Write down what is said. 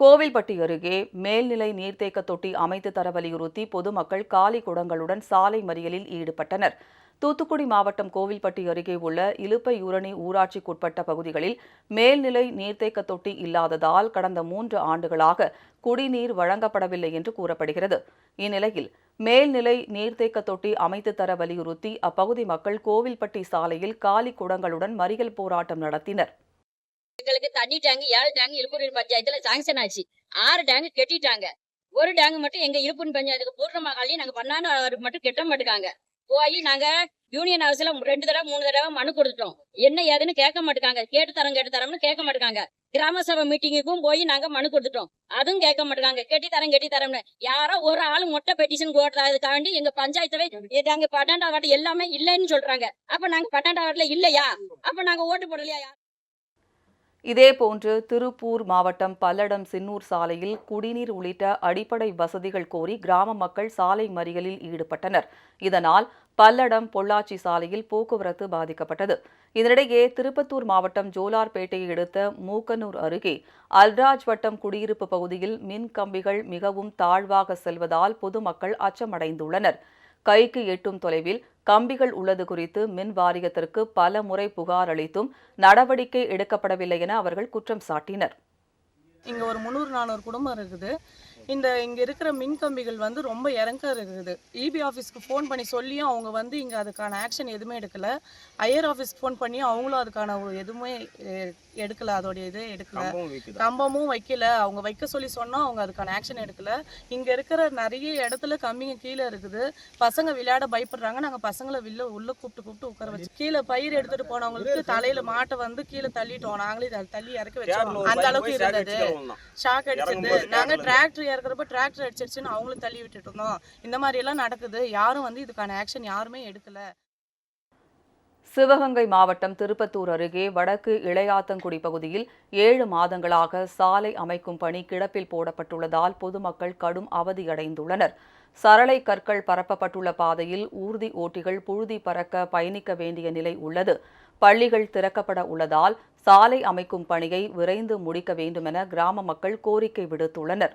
கோவில்பட்டி அருகே மேல்நிலை நீர்த்தேக்க தொட்டி அமைத்து தர வலியுறுத்தி பொதுமக்கள் காலி குடங்களுடன் சாலை மறியலில் ஈடுபட்டனர். தூத்துக்குடி மாவட்டம் கோவில்பட்டி அருகே உள்ள இலுப்பையூரணி ஊராட்சிக்குட்பட்ட பகுதிகளில் மேல்நிலை நீர்த்தேக்க தொட்டி இல்லாததால் கடந்த மூன்று ஆண்டுகளாக குடிநீர் வழங்கப்படவில்லை என்று கூறப்படுகிறது. இந்நிலையில் மேல்நிலை நீர்த்தேக்க தொட்டி அமைத்து தர வலியுறுத்தி அப்பகுதி மக்கள் கோவில்பட்டி சாலையில் காலி குடங்களுடன் மறியல் போராட்டம் நடத்தினர். எங்களுக்கு தண்ணி டேங்க் ஏழு டேங்க் இழுப்பூர் பஞ்சாயத்துல சாங்ஷன் ஆச்சு. ஆறு டேங்க் கெட்டிட்டாங்க. ஒரு டேங்க் மட்டும் எங்க இழுப்பூர் பஞ்சாயத்துக்கு பூர்ணமாகாலையும் நாங்க பண்ணான்னு மட்டும் கெட்ட மாட்டுக்காங்க. போய் நாங்க யூனியன் ஹவுஸ்ல ரெண்டு தடவை மூணு தடவை மனு கொடுத்துட்டோம். என்ன ஏதுன்னு கேட்க மாட்டாங்க கேட்டு தரம் கேட்டு தரம்னு கேட்க மாட்டாங்க கிராம சபை மீட்டிங்குக்கும் போய் நாங்க மனு கொடுத்துட்டோம். அதுவும் கேட்க மாட்டாங்க கெட்டி தரம் கெட்டி தரம்னு. யாரோ ஒரு ஆள் மொட்டை பெட்டிஷன் போடுறதுக்காண்டி எங்க பஞ்சாயத்தவே நாங்க பட்டாண்டா வாட்டை எல்லாமே இல்லைன்னு சொல்றாங்க. அப்ப நாங்க பட்டாண்டா வாட்டில இல்லையா? அப்ப நாங்க ஓட்டு போடலையா? இதேபோன்று திருப்பூர் மாவட்டம் பல்லடம் சின்னூர் சாலையில் குடிநீர் உள்ளிட்ட அடிப்படை வசதிகள் கோரி கிராம மக்கள் சாலை மறியலில் ஈடுபட்டனர். இதனால் பல்லடம் பொள்ளாச்சி சாலையில் போக்குவரத்து பாதிக்கப்பட்டது. இதனிடையே திருப்பத்தூர் மாவட்டம் ஜோலார்பேட்டையை அடுத்த மூக்கனூர் அருகே அல்ராஜ் வட்டம் குடியிருப்பு பகுதியில் மின் கம்பிகள் மிகவும் தாழ்வாக செல்வதால் பொதுமக்கள் அச்சமடைந்துள்ளனர். கைக்கு எட்டும் தொலைவில் கம்பிகள் உள்ளது குறித்து மின் வாரியத்திற்கு பல முறை புகார் அளித்தும் நடவடிக்கை எடுக்கப்படவில்லை என அவர்கள் குற்றம் சாட்டினர். இங்கே ஒரு முந்நூறு நானூறு குடும்பம் இருக்குது. இந்த இங்கே இருக்கிற மின் கம்பிகள் வந்து ரொம்ப இறங்க இருக்குது. இபி ஆஃபீஸ்க்கு ஃபோன் பண்ணி சொல்லியும் அவங்க வந்து இங்கே அதுக்கான ஆக்ஷன் எதுவுமே எடுக்கலை. ஐயர் ஆஃபீஸ்க்கு ஃபோன் பண்ணி அவங்களும் அதுக்கான ஒரு எதுவுமே எடுக்கல அதோடைய இது எடுக்கல. கம்பமும் வைக்கல. அவங்க வைக்க சொல்லி சொன்னோம் அவங்க அதுக்கான ஆக்ஷன் எடுக்கல. இங்கே இருக்கிற நிறைய இடத்துல கம்பிங்க கீழே இருக்குது. பசங்க விளையாட பயப்படுறாங்க. நாங்கள் பசங்களை வெளில உள்ள கூப்பிட்டு கூப்பிட்டு உட்கார வச்சு கீழே பயிர் எடுத்துட்டு போனவங்களுக்கு தலையில மாட்டை வந்து கீழே தள்ளிட்டோம். நாங்களே தள்ளி இறக்க வச்சோம் அந்த அளவுக்கு இருந்தது. ஷாக் அடிச்சது. நாங்க டிராக்டர் இறக்குறப்ப டிராக்டர் அடிச்சிருச்சுன்னு அவங்களும் தள்ளி விட்டுட்டு இருந்தோம். இந்த மாதிரி எல்லாம் நடக்குது. யாரும் வந்து இதுக்கான ஆக்ஷன் யாருமே எடுக்கல. சிவகங்கை மாவட்டம் திருப்பத்தூர் அருகே வடக்கு இளையாத்தங்குடி பகுதியில் ஏழு மாதங்களாக சாலை அமைக்கும் பணி கிடப்பில் போடப்பட்டுள்ளதால் பொதுமக்கள் கடும் அவதியடைந்துள்ளனர். சரளை கற்கள் பரப்பப்பட்டுள்ள பாதையில் ஊர்தி ஓட்டிகள் புழுதி பறக்க பயணிக்க வேண்டிய நிலை உள்ளது. பள்ளிகள் திறக்கப்பட உள்ளதால் சாலை அமைக்கும் பணியை விரைந்து முடிக்க வேண்டுமென கிராம மக்கள் கோரிக்கை விடுத்துள்ளனர்.